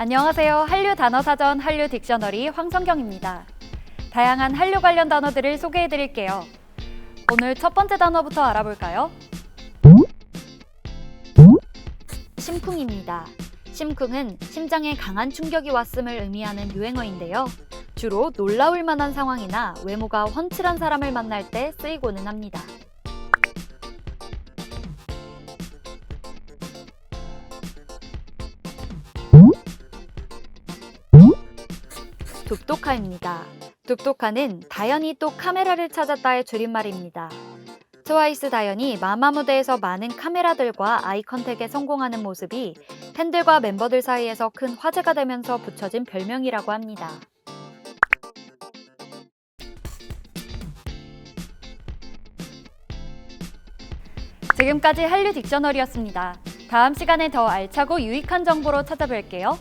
안녕하세요. 한류 단어 사전 한류 딕셔너리 황성경입니다. 다양한 한류 관련 단어들을 소개해 드릴게요. 오늘 첫 번째 단어부터 알아볼까요? 심쿵입니다. 심쿵은 심장에 강한 충격이 왔음을 의미하는 유행어인데요. 주로 놀라울 만한 상황이나 외모가 훤칠한 사람을 만날 때 쓰이고는 합니다. 둡독하입니다. 둡독하는 다현이 또 카메라를 찾았다의 줄임말입니다. 트와이스 다현이 마마 무대에서 많은 카메라들과 아이 컨택에 성공하는 모습이 팬들과 멤버들 사이에서 큰 화제가 되면서 붙여진 별명이라고 합니다. 지금까지 한류 딕셔너리였습니다. 다음 시간에 더 알차고 유익한 정보로 찾아뵐게요.